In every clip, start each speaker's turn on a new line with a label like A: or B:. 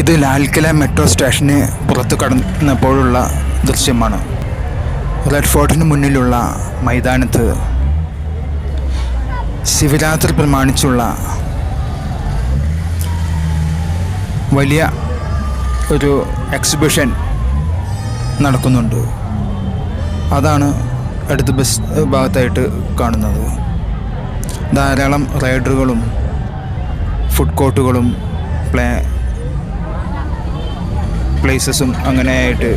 A: ഇത് ലാൽക്കില മെട്രോ സ്റ്റേഷന് പുറത്ത് കടന്നപ്പോഴുള്ള ദൃശ്യമാണ്. റെഡ് ഫോർട്ടിന് മുന്നിലുള്ള മൈതാനത്ത് ശിവരാത്രി പ്രമാണിച്ചുള്ള വലിയ ഒരു എക്സിബിഷൻ നടക്കുന്നുണ്ട്. അതാണ് അടുത്ത ബസ് ഭാഗത്തായിട്ട് കാണുന്നത്. ധാരാളം റൈഡറുകളും ഫുഡ് കോർട്ടുകളും പ്ലേ പ്ലേസസും അങ്ങനെയായിട്ട്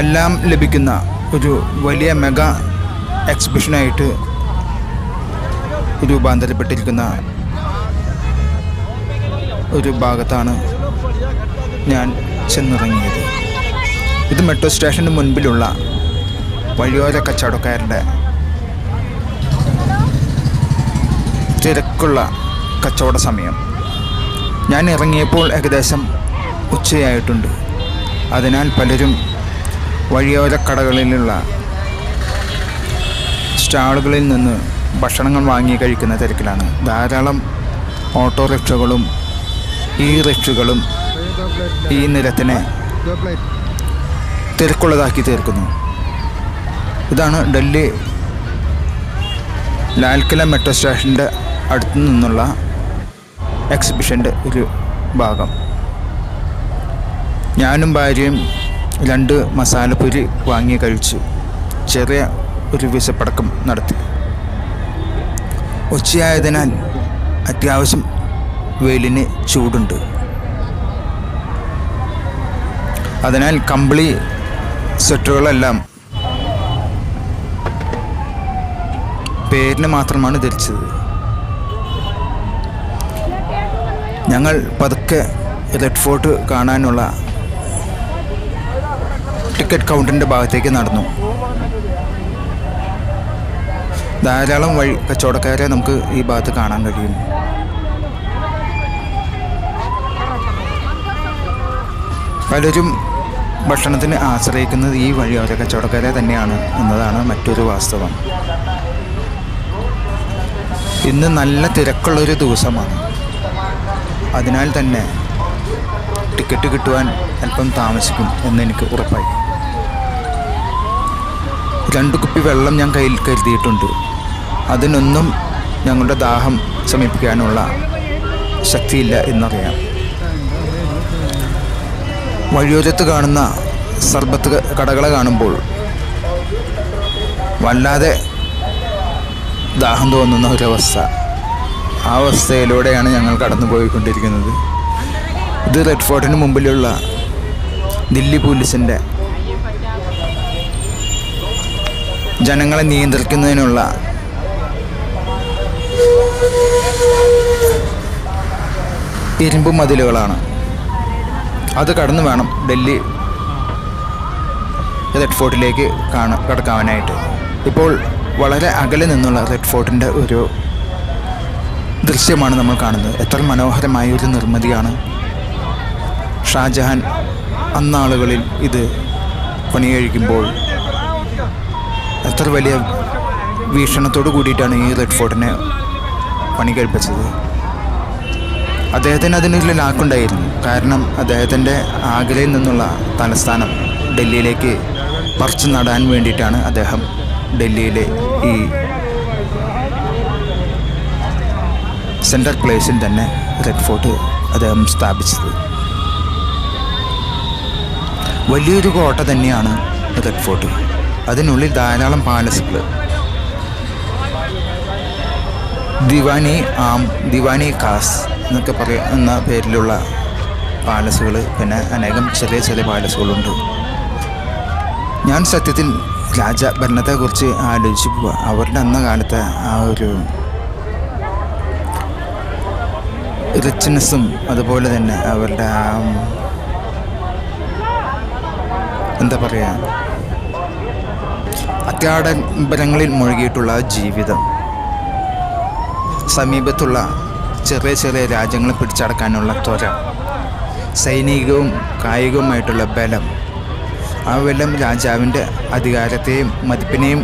A: എല്ലാം ലഭിക്കുന്ന ഒരു വലിയ മെഗാ എക്സിബിഷനായിട്ട് രൂപാന്തരപ്പെട്ടിരിക്കുന്ന ഒരു ഭാഗത്താണ് ഞാൻ ചെന്നിറങ്ങിയത്. ഇത് മെട്രോ സ്റ്റേഷന് മുൻപിലുള്ള വഴിയോര കച്ചവടക്കാരുടെ തിരക്കുള്ള കച്ചവട സമയം. ഞാൻ ഇറങ്ങിയപ്പോൾ ഏകദേശം ഉച്ചയായിട്ടുണ്ട്. അതിനാൽ പലരും വഴിയോര കടകളിലുള്ള സ്റ്റാളുകളിൽ നിന്ന് ഭക്ഷണങ്ങൾ വാങ്ങി കഴിക്കുന്ന തിരക്കിലാണ്. ധാരാളം ഓട്ടോറിക്ഷകളും ഈ റിക്ഷകളും ഈ നിരത്തിനെ തിരക്കുള്ളതാക്കി തീർക്കുന്നു. ഇതാണ് ഡൽഹി ലാൽക്കില മെട്രോ സ്റ്റേഷന്റെ അടുത്തു നിന്നുള്ള എക്സിബിഷന്റെ ഒരു ഭാഗം. ഞാനും ഭാര്യയും രണ്ട് മസാലപ്പൊരി വാങ്ങി കഴിച്ചു. ചെറിയ ഒരു വിശപ്പടക്കം നടത്തി. ഉച്ചയായതിനാൽ അത്യാവശ്യം വെയിലിന് ചൂടുണ്ട്. അതിനാൽ കമ്പിളി സ്വെറ്ററുകളെല്ലാം പേരിന് മാത്രമാണ് ധരിച്ചത്. ഞങ്ങൾ പതുക്കെ റെഡ് ഫോർട്ട് കാണാനുള്ള ടിക്കറ്റ് കൗണ്ടറിന്റെ ഭാഗത്തേക്ക് നടന്നു. ധാരാളം വഴി കച്ചവടക്കാരെ നമുക്ക് ഈ ഭാഗത്ത് കാണാൻ കഴിയും. പലരും ഭക്ഷണത്തിന് ആശ്രയിക്കുന്നത് ഈ വഴിയോര കച്ചവടക്കാരെ തന്നെയാണ് എന്നതാണ് മറ്റൊരു വാസ്തവം. ഇന്ന് നല്ല തിരക്കുള്ളൊരു ദിവസമാണ്. അതിനാൽ തന്നെ ടിക്കറ്റ് കിട്ടുവാൻ അല്പം താമസിക്കും എന്നെനിക്ക് ഉറപ്പായി. രണ്ട് കുപ്പി വെള്ളം ഞാൻ കയ്യിൽ കരുതിയിട്ടുണ്ട്. അതിനൊന്നും ഞങ്ങളുടെ ദാഹം ശമിപ്പിക്കാനുള്ള ശക്തിയില്ല എന്നറിയാം. വഴിയോരത്ത് കാണുന്ന സർബത്ത് കടകളെ കാണുമ്പോൾ വല്ലാതെ ദാഹം തോന്നുന്ന ഒരവസ്ഥ. ആ അവസ്ഥയിലൂടെയാണ് ഞങ്ങൾ കടന്നു പോയിക്കൊണ്ടിരിക്കുന്നത് ഇത് റെഡ് ഫോർട്ടിന് മുമ്പിലുള്ള ദില്ലി പോലീസിന്റെ ജനങ്ങളെ നിയന്ത്രിക്കുന്നതിനുള്ള ഇരുമ്പ് മതിലുകളാണ്. അത് കടന്നു വേണം ഡൽഹി റെഡ് ഫോർട്ടിലേക്ക് കാണ കടക്കാവാനായിട്ട് ഇപ്പോൾ വളരെ അകലെ നിന്നുള്ള റെഡ് ഫോർട്ടിന്റെ ഒരു ദൃശ്യമാണ് നമ്മൾ കാണുന്നത്. എത്ര മനോഹരമായ ഒരു നിർമ്മിതിയാണ്. ഷാജഹാൻ അന്നാളുകളിൽ ഇത് പണികഴിക്കുമ്പോൾ എത്ര വലിയ വീക്ഷണത്തോട് കൂടിയിട്ടാണ് ഈ റെഡ് ഫോർട്ടിനെ പണി കഴിപ്പിച്ചത് അദ്ദേഹത്തിന് അതിനൊരു ലാക്കുണ്ടായിരുന്നു കാരണം അദ്ദേഹത്തിന്റെ ആഗ്രയിൽ നിന്നുള്ള തലസ്ഥാനം ഡൽഹിയിലേക്ക് പറിച്ചു നടാൻ വേണ്ടിയിട്ടാണ് അദ്ദേഹം ഡൽഹിയിലെ ഈ സെൻട്രൽ പ്ലേസിൽ തന്നെ റെഡ് ഫോർട്ട് അദ്ദേഹം സ്ഥാപിച്ചത്. വലിയൊരു കോട്ട തന്നെയാണ് റെഡ് ഫോർട്ട് അതിനുള്ളിൽ ധാരാളം പാലസുകൾ. ദിവാനി ആം ദിവാനി ഖാസ് എന്നൊക്കെ പറയുന്ന പേരിലുള്ള പാലസുകൾ പിന്നെ അനേകം ചെറിയ ചെറിയ പാലസുകളുണ്ട്. ഞാൻ സത്യത്തിൽ രാജ ഭരണത്തെക്കുറിച്ച് ആലോചിച്ച് പോവുക അവരുടെ അന്ന കാലത്തെ ആ ഒരു റിച്ച്നെസ്സും അതുപോലെ തന്നെ അവരുടെ എന്താ പറയുക അത്യാഡംബരങ്ങളിൽ മുഴുകിയിട്ടുള്ള ജീവിതം. സമീപത്തുള്ള ചെറിയ ചെറിയ രാജ്യങ്ങളെ പിടിച്ചടക്കാനുള്ള ത്വര. സൈനികവും കായികവുമായിട്ടുള്ള ബലം. ആ ബലം രാജാവിന്റെ അധികാരത്തെയും മതിപ്പിനെയും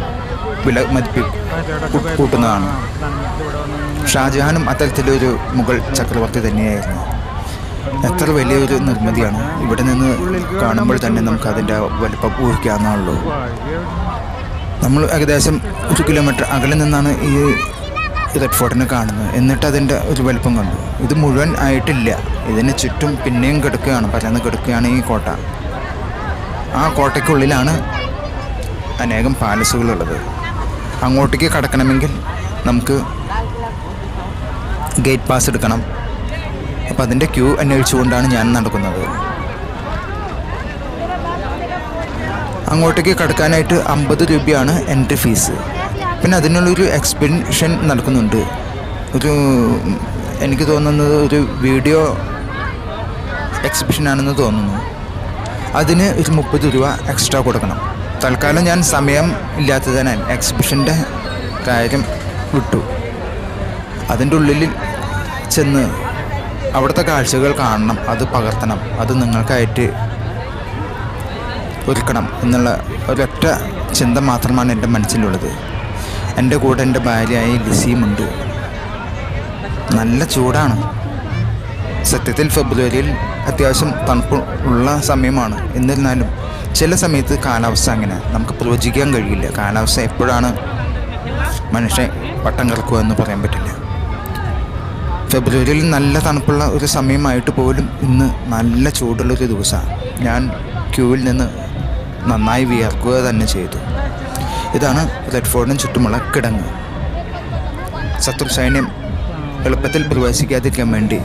A: വില മതിപ്പി കൂട്ടുന്നതാണ്. ഷാജഹാനും അത്തരത്തിലൊരു മുഗൾ ചക്രവർത്തി തന്നെയായിരുന്നു. എത്ര വലിയൊരു നിർമ്മിതിയാണ്. ഇവിടെ നിന്ന് കാണുമ്പോൾ തന്നെ നമുക്ക് അതിന്റെ വലുപ്പം ഊഹിക്കാവുന്നുള്ളൂ നമ്മൾ ഏകദേശം ഒരു കിലോമീറ്റർ അകലെ നിന്നാണ് ഈ റെഡ് ഫോർട്ടിനെ കാണുന്നത്. എന്നിട്ട് അതിന്റെ ഒരു വലിപ്പം കണ്ടു. ഇത് മുഴുവൻ ആയിട്ടില്ല. ഇതിന് ചുറ്റും പിന്നെയും കിടക്കുകയാണ്. പരന്ന് കിടക്കുകയാണ് ഈ കോട്ട. ആ കോട്ടയ്ക്കുള്ളിലാണ് അനേകം പാലസുകളുള്ളത്. അങ്ങോട്ടേക്ക് കടക്കണമെങ്കിൽ നമുക്ക് ഗേറ്റ് പാസ് എടുക്കണം. അപ്പോൾ അതിന്റെ ക്യൂ അന്വേഷിച്ചുകൊണ്ടാണ് ഞാൻ നടക്കുന്നത്. അങ്ങോട്ടേക്ക് കടക്കാനായിട്ട് അമ്പത് രൂപയാണ് എൻട്രി ഫീസ് പിന്നെ അതിനുള്ളൊരു എക്സ്പെൻഷൻ നടക്കുന്നുണ്ട്. ഒരു എനിക്ക് തോന്നുന്നത് ഒരു വീഡിയോ എക്സിബിഷനാണെന്ന് തോന്നുന്നു. അതിന് ഒരു മുപ്പത് രൂപ എക്സ്ട്രാ കൊടുക്കണം. തൽക്കാലം ഞാൻ സമയം ഇല്ലാത്തതിനാൽ എക്സിബിഷന്റെ കാര്യം വിട്ടു. അതിന്റെ ഉള്ളിൽ ചെന്ന് അവിടുത്തെ കാഴ്ചകൾ കാണണം അത് പകർത്തണം. അത് നിങ്ങൾക്കായിട്ട് ഒരുക്കണം എന്നുള്ള ഒരൊറ്റ ചിന്ത മാത്രമാണ് എന്റെ മനസ്സിലുള്ളത്. എന്റെ കൂടെ എന്റെ ഭാര്യയായി ലിസിയുമുണ്ട് നല്ല ചൂടാണ്. സത്യത്തിൽ ഫെബ്രുവരിയിൽ അത്യാവശ്യം തണുപ്പ് ഉള്ള സമയമാണ്. എന്നിരുന്നാലും ചില സമയത്ത് കാലാവസ്ഥ അങ്ങനെ നമുക്ക് പ്രവചിക്കാൻ കഴിയില്ല. കാലാവസ്ഥ എപ്പോഴാണ് മനുഷ്യൻ വട്ടം കിടക്കുക എന്ന് പറയാൻ പറ്റില്ല. ഫെബ്രുവരിയിൽ നല്ല തണുപ്പുള്ള ഒരു സമയമായിട്ട് പോലും ഇന്ന് നല്ല ചൂടുള്ളൊരു ദിവസമാണ്. ഞാൻ ക്യൂവിൽ നിന്ന് നന്നായി വിയർക്കുക തന്നെ ചെയ്തു. ഇതാണ് റെഡ് ഫോർട്ടിന് ചുറ്റുമുള്ള കിടങ്ങ്. ശത്രു സൈന്യം എളുപ്പത്തിൽ പ്രവേശിക്കാതിരിക്കാൻ വേണ്ടി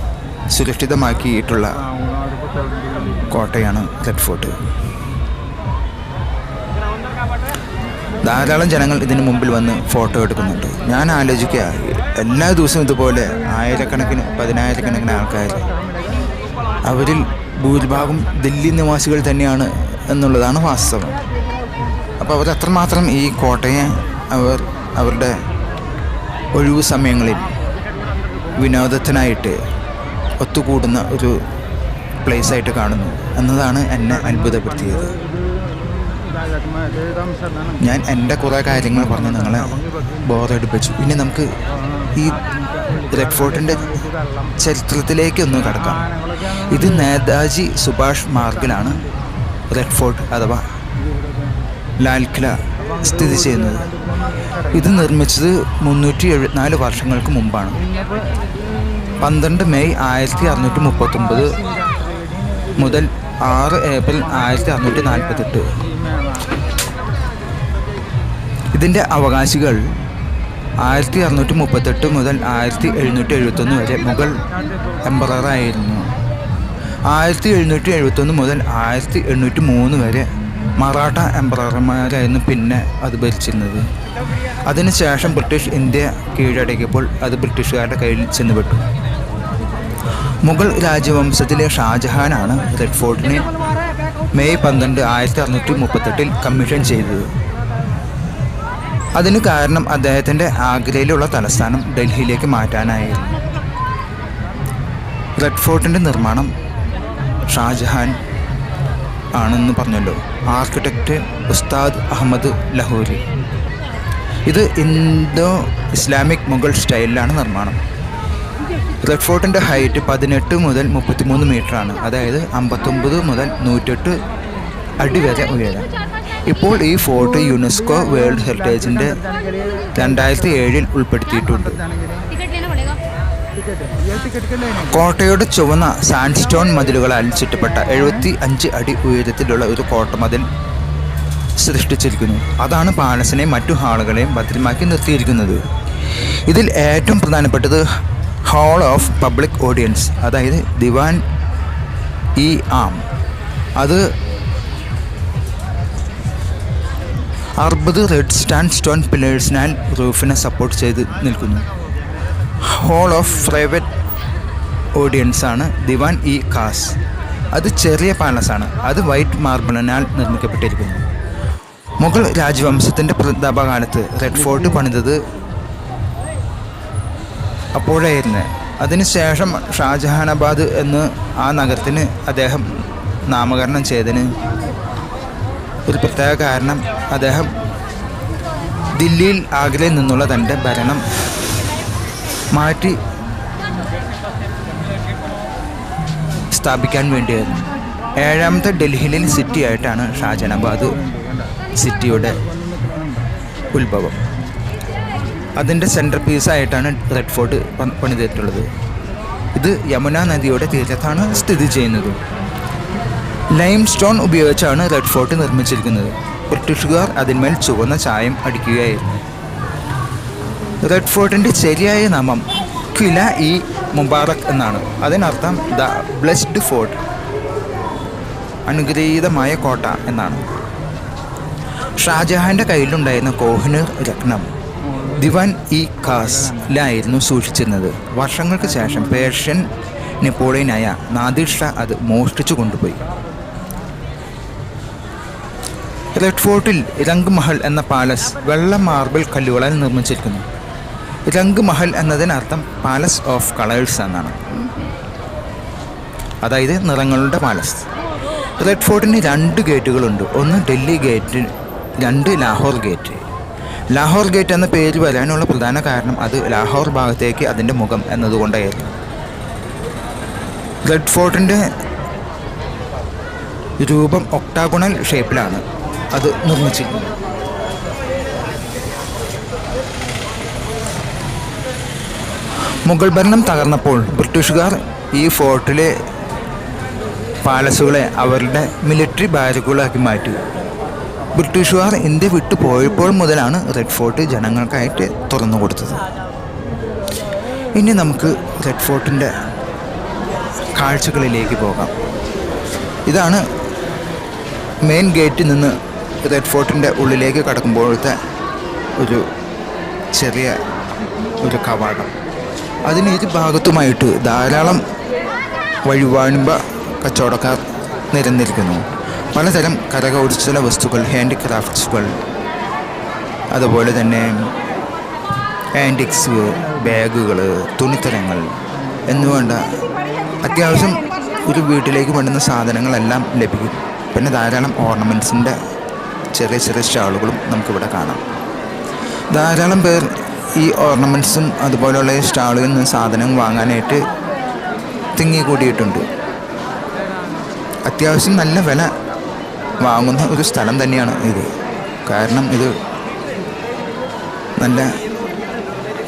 A: സുരക്ഷിതമാക്കിയിട്ടുള്ള കോട്ടയാണ് റെഡ് ഫോർട്ട് ധാരാളം ജനങ്ങൾ ഇതിന് മുമ്പിൽ വന്ന് ഫോട്ടോ എടുക്കുന്നുണ്ട്. ഞാൻ ആലോചിക്കുക എല്ലാ ദിവസവും ഇതുപോലെ ആയിരക്കണക്കിന് പതിനായിരക്കണക്കിന് ആൾക്കാർ അവരിൽ ഭൂരിഭാഗം ദില്ലി നിവാസികൾ തന്നെയാണ് എന്നുള്ളതാണ് വാസ്തവം. അപ്പോൾ അവർ അത്രമാത്രം ഈ കോട്ടയെ അവർ അവരുടെ ഒഴിവു സമയങ്ങളിൽ വിനോദത്തിനായിട്ട് ഒത്തുകൂടുന്ന ഒരു പ്ലേസായിട്ട് കാണുന്നു. എന്നതാണ് എന്നെ അത്ഭുതപ്പെടുത്തിയത്. ഞാൻ എന്റെ കുറേ കാര്യങ്ങൾ പറഞ്ഞ് നിങ്ങളെ ബോറടിപ്പിച്ചു ഇനി നമുക്ക് ഈ റെഡ് ഫോർട്ടിന്റെ ചരിത്രത്തിലേക്കൊന്ന് കടക്കാം. ഇത് നേതാജി സുഭാഷ് മാർഗിലാണ് റെഡ് ഫോർട്ട് അഥവാ ലാൽ കില സ്ഥിതി ചെയ്യുന്നത്. ഇത് നിർമ്മിച്ചത് മുന്നൂറ്റി എഴുപത്തിനാല് വർഷങ്ങൾക്ക് മുമ്പാണ്. പന്ത്രണ്ട് മെയ് ആയിരത്തി അറുന്നൂറ്റി മുപ്പത്തൊമ്പത് മുതൽ ആറ് ഏപ്രിൽ ആയിരത്തി അറുന്നൂറ്റി നാൽപ്പത്തെട്ട് ഇതിന്റെ അവകാശികൾ ആയിരത്തി അറുന്നൂറ്റി മുപ്പത്തെട്ട് മുതൽ ആയിരത്തി എഴുന്നൂറ്റി എഴുപത്തൊന്ന് വരെ മുഗൾ എംപററായിരുന്നു. ആയിരത്തി എഴുന്നൂറ്റി എഴുപത്തൊന്ന് മുതൽ ആയിരത്തി എണ്ണൂറ്റി മൂന്ന് വരെ മറാഠ എംപ്രയർമാരായിരുന്നു പിന്നെ അത് ഭരിച്ചിരുന്നത്. അതിനുശേഷം ബ്രിട്ടീഷ് ഇന്ത്യ കീഴടക്കിയപ്പോൾ അത് ബ്രിട്ടീഷുകാരുടെ കയ്യിൽ ചെന്നുപെട്ടു. മുഗൾ രാജവംശത്തിലെ ഷാജഹാനാണ് റെഡ് ഫോർട്ടിനെ മെയ് പന്ത്രണ്ട് ആയിരത്തി അറുന്നൂറ്റി മുപ്പത്തെട്ടിൽ കമ്മീഷൻ ചെയ്തത്. അതിന് കാരണം അദ്ദേഹത്തിന്റെ ആഗ്രയിലുള്ള തലസ്ഥാനം ഡൽഹിയിലേക്ക് മാറ്റാനായിരുന്നു. റെഡ് ഫോർട്ടിന്റെ നിർമ്മാണം ഷാജഹാൻ ആണെന്ന് പറഞ്ഞല്ലോ. ആർക്കിടെക്റ്റ് ഉസ്താദ് അഹമ്മദ് ലഹോരി. ഇത് ഇന്തോ ഇസ്ലാമിക് മുഗൾ സ്റ്റൈലിലാണ് നിർമ്മാണം. റെഡ് ഫോർട്ടിന്റെ ഹൈറ്റ് പതിനെട്ട് മുതൽ മുപ്പത്തിമൂന്ന് മീറ്ററാണ് അതായത് അമ്പത്തൊമ്പത് മുതൽ നൂറ്റെട്ട് അടി വരെ ഉയരം. ഇപ്പോൾ ഈ ഫോർട്ട് യുനെസ്കോ വേൾഡ് ഹെറിറ്റേജിന്റെ രണ്ടായിരത്തി ഏഴിൽ ഉൾപ്പെടുത്തിയിട്ടുണ്ട്. കോട്ടയുടെ ചുവന്ന സാൻഡ്സ്റ്റോൺ മതിലുകളാൽ ചുറ്റപ്പെട്ട എഴുപത്തി അഞ്ച് അടി ഉയരത്തിലുള്ള ഒരു കോട്ടമതിൽ സൃഷ്ടിച്ചിരിക്കുന്നു. അതാണ് പാലസിനെയും മറ്റു ഹാളുകളെയും ഭദ്രമാക്കി നിർത്തിയിരിക്കുന്നത്. ഇതിൽ ഏറ്റവും പ്രധാനപ്പെട്ടത് ഹാൾ ഓഫ് പബ്ലിക് ഓഡിയൻസ് അതായത് ദിവാൻ ഇ ആം. അത് അറുപത് റെഡ് സ്റ്റാൻഡ് സ്റ്റോൺ പില്ലേഴ്സിനാൽ റൂഫിനെ സപ്പോർട്ട് ചെയ്ത് നിൽക്കുന്നു. ഹോൾ ഓഫ് പ്രൈവറ്റ് ഓഡിയൻസ് ആണ് ദിവാൻ ഇ കാസ് അത് ചെറിയ പാലസാണ് അത് വൈറ്റ് മാർബിളിനാൽ നിർമ്മിക്കപ്പെട്ടിരിക്കുന്നു. മുഗൾ രാജവംശത്തിന്റെ പ്രതാപകാലത്ത് റെഡ് ഫോർട്ട് പണിതത് അപ്പോഴായിരുന്നു. അതിനുശേഷം ഷാജഹാനാബാദ് എന്ന് ആ നഗരത്തിന് അദ്ദേഹം നാമകരണം ചെയ്തതിന് ഒരു പ്രത്യേക കാരണം അദ്ദേഹം ദില്ലിയിൽ ആഗ്രയിൽ നിന്നുള്ള തന്റെ ഭരണം മാറ്റി സ്ഥാപിക്കാൻ വേണ്ടിയായിരുന്നു ഏഴാമത്തെ ഡൽഹിയിലെ സിറ്റി ആയിട്ടാണ് ഷാജഹാനാബാദ് സിറ്റിയുടെ ഉത്ഭവം. അതിന്റെ സെന്റർ പീസായിട്ടാണ് റെഡ് ഫോർട്ട് പണിതിട്ടുള്ളത്. ഇത് യമുന നദിയുടെ തീരത്താണ് സ്ഥിതി ചെയ്യുന്നത്. ലൈം സ്റ്റോൺ ഉപയോഗിച്ചാണ് റെഡ് ഫോർട്ട് നിർമ്മിച്ചിരിക്കുന്നത്. ബ്രിട്ടീഷുകാർ അതിന്മേൽ ചുവന്ന ചായം അടിക്കുകയായിരുന്നു. റെഡ് ഫോർട്ടിന്റെ ശരിയായ നാമം ക്വില ഇ മുബാറക് എന്നാണ്. അതിനർത്ഥം ദ ബ്ലെസ്ഡ് ഫോർട്ട് അനുഗ്രഹീതമായ കോട്ട എന്നാണ്. ഷാജഹാന്റെ കയ്യിലുണ്ടായിരുന്ന കോഹിനൂർ രത്നം ദിവാൻ ഇ ഖാസിലായിരുന്നു സൂക്ഷിച്ചിരുന്നത്. വർഷങ്ങൾക്ക് ശേഷം പേർഷ്യൻ നെപ്പോളിയനായ നാദിർ ഷാ അത് മോഷ്ടിച്ചു കൊണ്ടുപോയി. റെഡ് ഫോർട്ടിൽ രംഗ് മഹൽ എന്ന പാലസ് വെള്ള മാർബിൾ കല്ലുകളാൽ നിർമ്മിച്ചിരിക്കുന്നു. രംഗ് മഹൽ എന്നതിനർത്ഥം പാലസ് ഓഫ് കളേഴ്സ് എന്നാണ്. അതായത് നിറങ്ങളുടെ പാലസ് റെഡ് ഫോർട്ടിന് രണ്ട് ഗേറ്റുകളുണ്ട് ഒന്ന് ഡൽഹി ഗേറ്റ് രണ്ട് ലാഹോർ ഗേറ്റ് ലാഹോർ ഗേറ്റ് എന്ന പേര് വരാനുള്ള പ്രധാന കാരണം അത് ലാഹോർ ഭാഗത്തേക്ക് അതിന്റെ മുഖം എന്നതുകൊണ്ടായിരുന്നു റെഡ് ഫോർട്ടിന്റെ രൂപം ഒക്ടാഗുണൽ ഷേപ്പിലാണ് അത് നിർമ്മിച്ചിരിക്കുന്നത്. മുഗൾ ഭരണം തകർന്നപ്പോൾ ബ്രിട്ടീഷുകാർ ഈ ഫോർട്ടിലെ പാലസുകളെ അവരുടെ മിലിറ്ററി ബാരക്കുകളാക്കി മാറ്റി. ബ്രിട്ടീഷുകാർ ഇന്ത്യ വിട്ടു പോയപ്പോൾ മുതലാണ് റെഡ് ഫോർട്ട് ജനങ്ങൾക്കായിട്ട് തുറന്നു കൊടുത്തത്. ഇനി നമുക്ക് റെഡ് ഫോർട്ടിന്റെ കാഴ്ചകളിലേക്ക് പോകാം. ഇതാണ് മെയിൻ ഗേറ്റിൽ നിന്ന് റെഡ് ഫോർട്ടിന്റെ ഉള്ളിലേക്ക് കടക്കുമ്പോഴത്തെ ഒരു ചെറിയ ഒരു കവാടം. അതിന് ഇരു ഭാഗത്തുമായിട്ട് ധാരാളം വഴിവാണിമ്പ കച്ചവടക്കാർ നിരന്നിരിക്കുന്നു. പലതരം കരകൗശല വസ്തുക്കൾ ഹാൻഡിക്രാഫ്റ്റ്സുകൾ അതുപോലെ തന്നെ ആന്റിക്സ് ബാഗുകൾ തുണിത്തരങ്ങൾ എന്നുവേണ്ട അത്യാവശ്യം ഒരു വീട്ടിലേക്ക് വേണ്ടുന്ന സാധനങ്ങളെല്ലാം ലഭിക്കും. പിന്നെ ധാരാളം ഓർണമെന്റ്സിന്റെ ചെറിയ ചെറിയ സ്റ്റാളുകളും നമുക്കിവിടെ കാണാം. ധാരാളം പേർ ഈ ഓർണമെന്റ്സും അതുപോലെയുള്ള സ്റ്റാളിൽ നിന്ന് സാധനം വാങ്ങാനായിട്ട് തിങ്ങിക്കൂടിയിട്ടുണ്ട് അത്യാവശ്യം നല്ല വില വാങ്ങുന്ന ഒരു സ്ഥലം തന്നെയാണ് ഇത്. കാരണം ഇത് നല്ല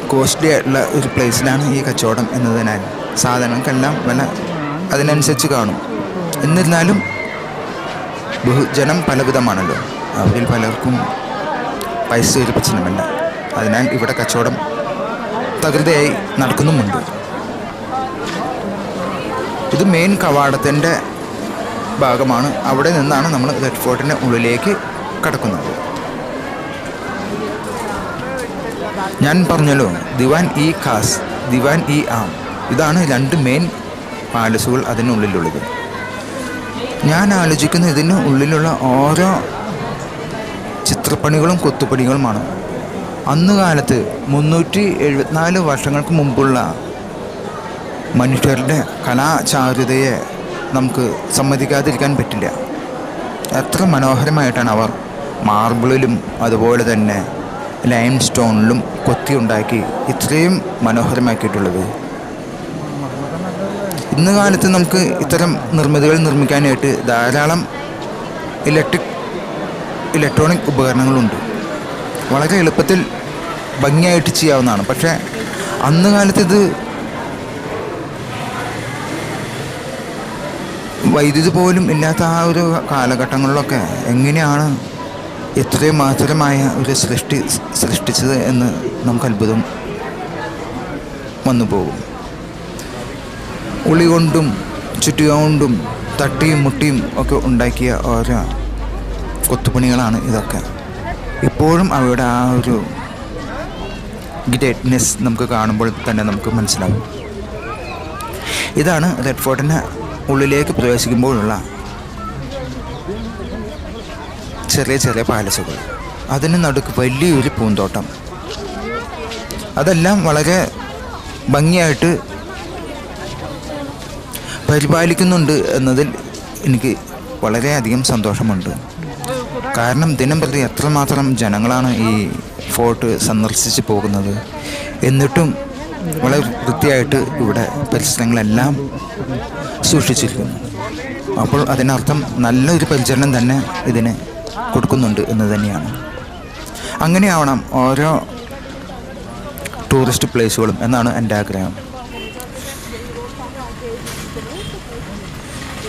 A: കോസ്റ്റ്ലി ആയിട്ടുള്ള ഒരു പ്ലേസിലാണ് ഈ കച്ചവടം എന്നതിനാൽ സാധനങ്ങൾക്കെല്ലാം വില അതിനനുസരിച്ച് കാണും. എന്നിരുന്നാലും ബഹുജനം പലവിധമാണല്ലോ. അവരിൽ പലർക്കും പൈസ ഒരു പ്രശ്നമല്ല അതിനാൽ ഇവിടെ കച്ചവടം തകൃതയായി നടക്കുന്നുമുണ്ട്. ഇത് മെയിൻ കവാടത്തിന്റെ ഭാഗമാണ്. അവിടെ നിന്നാണ് നമ്മൾ റെഡ് ഫോർട്ടിന്റെ ഉള്ളിലേക്ക് കടക്കുന്നത്. ഞാൻ പറഞ്ഞല്ലോ ദിവാൻ ഇ ഖാസ് ദിവാൻ ഇ ആം. ഇതാണ് രണ്ട് മെയിൻ പാലസുകൾ അതിനുള്ളിലുള്ളത് ഞാൻ ആലോചിക്കുന്ന ഇതിന് ഉള്ളിലുള്ള ഓരോ ചിത്രപ്പണികളും കൊത്തുപണികളുമാണ്. അന്ന് കാലത്ത് മുന്നൂറ്റി എഴുപത്തിനാല് വർഷങ്ങൾക്ക് മുമ്പുള്ള മനുഷ്യരുടെ കലാചാരുതയെ നമുക്ക് സമ്മതിക്കാതിരിക്കാൻ പറ്റില്ല. എത്ര മനോഹരമായിട്ടാണ് അവർ മാർബിളിലും അതുപോലെ തന്നെ ലൈം സ്റ്റോണിലും കൊത്തിയുണ്ടാക്കി ഇത്രയും മനോഹരമാക്കിയിട്ടുള്ളത്. ഇന്ന് കാലത്ത് നമുക്ക് ഇത്തരം നിർമ്മിതികൾ നിർമ്മിക്കാനായിട്ട് ധാരാളം ഇലക്ട്രിക് ഇലക്ട്രോണിക് ഉപകരണങ്ങളുണ്ട്. വളരെ എളുപ്പത്തിൽ ഭംഗിയായിട്ട് ചെയ്യാവുന്നതാണ്. പക്ഷേ അന്ന് കാലത്ത് ഇത് വൈദ്യുതി പോലും ഇല്ലാത്ത ആ ഒരു കാലഘട്ടങ്ങളിലൊക്കെ എങ്ങനെയാണ് ഇത്രയും മാധുരമായ ഒരു സൃഷ്ടി സൃഷ്ടിച്ചത് എന്ന് നമുക്ക് അത്ഭുതം വന്നു പോകും. ഉളി കൊണ്ടും ചുറ്റുകൊണ്ടും തട്ടിയും മുട്ടിയും ഒക്കെ ഉണ്ടാക്കിയ ഓരോ കൊത്തുപണികളാണ് ഇതൊക്കെ. ഇപ്പോഴും അവരുടെ ആ ഒരു ഗ്രേറ്റ്നെസ് നമുക്ക് കാണുമ്പോൾ തന്നെ നമുക്ക് മനസ്സിലാകും ഇതാണ് റെഡ് ഫോർട്ടിന് ഉള്ളിലേക്ക് പ്രവേശിക്കുമ്പോഴുള്ള ചെറിയ ചെറിയ പാലസുകൾ. അതിന് നടുക്ക് വലിയൊരു പൂന്തോട്ടം. അതെല്ലാം വളരെ ഭംഗിയായിട്ട് പരിപാലിക്കുന്നുണ്ട് എന്നതിൽ എനിക്ക് വളരെയധികം സന്തോഷമുണ്ട്. കാരണം ദിനം പ്രതി എത്രമാത്രം ജനങ്ങളാണ് ഈ ഫോർട്ട് സന്ദർശിച്ച് പോകുന്നത്. എന്നിട്ടും വളരെ വൃത്തിയായിട്ട് ഇവിടെ പരിസരങ്ങളെല്ലാം സൂക്ഷിച്ചിരിക്കുന്നു. അപ്പോൾ അതിനർത്ഥം നല്ലൊരു പരിചരണം തന്നെ ഇതിന് കൊടുക്കുന്നുണ്ട് എന്ന് തന്നെയാണ്. അങ്ങനെയാവണം ഓരോ ടൂറിസ്റ്റ് പ്ലേസുകളും എന്നാണ് എന്റെ ആഗ്രഹം.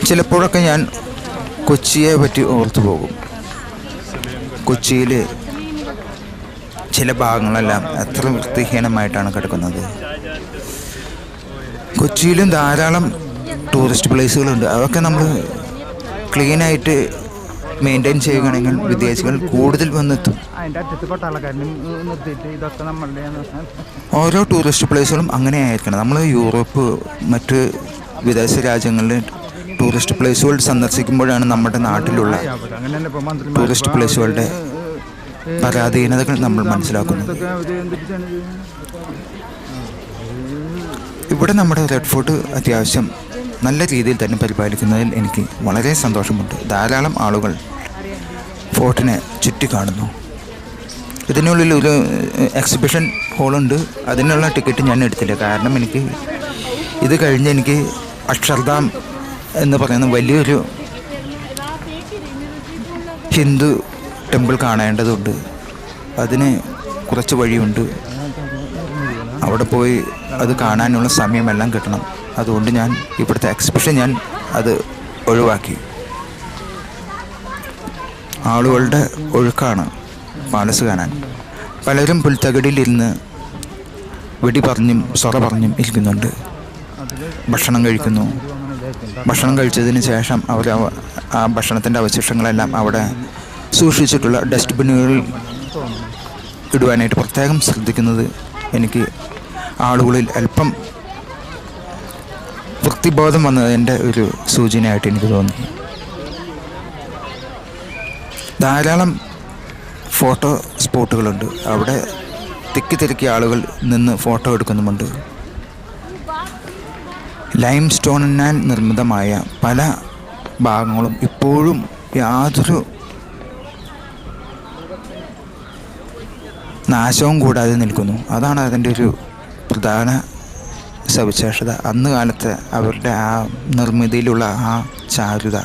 A: ചിലപ്പോഴൊക്കെ ഞാൻ കൊച്ചിയെ പറ്റി ഓർത്തു പോകും കൊച്ചിയിൽ ചില ഭാഗങ്ങളെല്ലാം എത്ര വൃത്തിഹീനമായിട്ടാണ് കിടക്കുന്നത്. കൊച്ചിയിലും ധാരാളം ടൂറിസ്റ്റ് പ്ലേസുകളുണ്ട് അതൊക്കെ നമ്മൾ ക്ലീനായിട്ട് മെയിന്റെയിൻ ചെയ്യുകയാണെങ്കിൽ വിദേശികൾ കൂടുതൽ വന്നെത്തും. ഓരോ ടൂറിസ്റ്റ് പ്ലേസുകളും അങ്ങനെ ആയിരിക്കണം നമ്മൾ യൂറോപ്പ് മറ്റ് വിദേശ രാജ്യങ്ങളിൽ ടൂറിസ്റ്റ് പ്ലേസുകൾ സന്ദർശിക്കുമ്പോഴാണ് നമ്മുടെ നാട്ടിലുള്ള ടൂറിസ്റ്റ് പ്ലേസുകളുടെ പരാധീനതകൾ നമ്മൾ മനസ്സിലാക്കുന്നത്. ഇവിടെ നമ്മുടെ റെഡ് ഫോർട്ട് അത്യാവശ്യം നല്ല രീതിയിൽ തന്നെ പരിപാലിക്കുന്നതിൽ എനിക്ക് വളരെ സന്തോഷമുണ്ട്. ധാരാളം ആളുകൾ ഫോർട്ടിനെ ചുറ്റി കാണുന്നു. ഇതിനുള്ളിൽ ഒരു എക്സിബിഷൻ ഹോളുണ്ട്. അതിനുള്ള ടിക്കറ്റ് ഞാൻ എടുത്തില്ല. കാരണം എനിക്ക് ഇത് കഴിഞ്ഞ് എനിക്ക് അക്ഷർധാം എന്ന് പറയുന്ന വലിയൊരു ഹിന്ദു ടെമ്പിൾ കാണേണ്ടതുണ്ട്. അതിന് കുറച്ച് വഴിയുണ്ട്. അവിടെ പോയി അത് കാണാനുള്ള സമയമെല്ലാം കിട്ടണം. അതുകൊണ്ട് ഞാൻ ഇവിടുത്തെ എക്സിബിഷൻ ഞാൻ അത് ഒഴിവാക്കി. ആളുകളുടെ ഒഴുക്കാണ് പാലസ് കാണാൻ. പലരും പുൽത്തകടിയിലിരുന്ന് വെടി പറഞ്ഞും സൊറ പറഞ്ഞും ഇരിക്കുന്നുണ്ട്. ഭക്ഷണം കഴിക്കുന്നു. ഭക്ഷണം കഴിച്ചതിന് ശേഷം അവർ ആ ഭക്ഷണത്തിന്റെ അവശിഷ്ടങ്ങളെല്ലാം അവിടെ സൂക്ഷിച്ചിട്ടുള്ള ഡസ്റ്റ്ബിന്നുകളിൽ ഇടുവാനായിട്ട് പ്രത്യേകം ശ്രദ്ധിക്കുന്നത് എനിക്ക് ആളുകളിൽ അല്പം വൃത്തിബോധം വന്നതിന്റെ ഒരു സൂചനയായിട്ട് എനിക്ക് തോന്നി. ധാരാളം ഫോട്ടോ സ്പോട്ടുകളുണ്ട്. അവിടെ തിക്കി തിരക്കി ആളുകൾ നിന്ന് ഫോട്ടോ എടുക്കുന്നുമുണ്ട്. ലൈം സ്റ്റോണിനാൽ നിർമ്മിതമായ പല ഭാഗങ്ങളും ഇപ്പോഴും യാതൊരു നാശവും കൂടാതെ നിൽക്കുന്നു. അതാണ് അതിന്റെ ഒരു പ്രധാന സവിശേഷത. അന്ന് കാലത്ത് അവരുടെ ആ നിർമ്മിതിയിലുള്ള ആ ചാരുത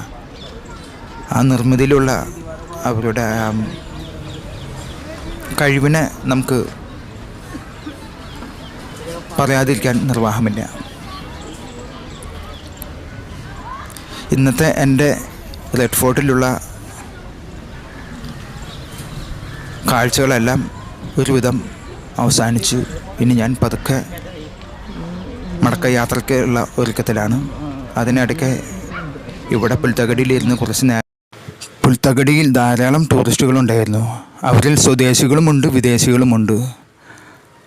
A: ആ നിർമ്മിതിയിലുള്ള അവരുടെ കഴിവിനെ നമുക്ക് പറയാതിരിക്കാൻ നിർവാഹമില്ല. ഇന്നത്തെ എന്റെ റെഡ് ഫോർട്ടിലുള്ള കാഴ്ചകളെല്ലാം ഒരുവിധം അവസാനിച്ചു. ഇനി ഞാൻ പതുക്കെ മടക്ക യാത്രയ്ക്കുള്ള ഒരുക്കത്തിലാണ്. അതിനിടയ്ക്ക് ഇവിടെ പുൽത്തകടിയിലിരുന്ന് കുറച്ച് നേരം പുൽത്തകടിയിൽ ധാരാളം ടൂറിസ്റ്റുകളുണ്ടായിരുന്നു. അവരിൽ സ്വദേശികളുമുണ്ട് വിദേശികളുമുണ്ട്.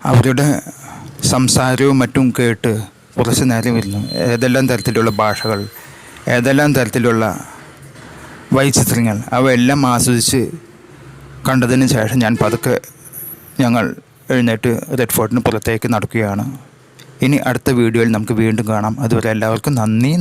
A: അവരുടെ സംസാരവും മറ്റും കേട്ട് കുറച്ച് നേരം ഇരുന്നു. ഏതെല്ലാം തരത്തിലുള്ള ഭാഷകൾ? ഏതെല്ലാം തരത്തിലുള്ള വൈചിത്രങ്ങൾ അവയെല്ലാം ആസ്വദിച്ച് കണ്ടതിന് ശേഷം ഞാൻ പതുക്കെ ഞങ്ങൾ എഴുന്നേറ്റ് റെഡ് ഫോർട്ടിന് പുറത്തേക്ക് നടക്കുകയാണ്. ഇനി അടുത്ത വീഡിയോയിൽ നമുക്ക് വീണ്ടും കാണാം. അതുവരെ എല്ലാവർക്കും നന്ദി.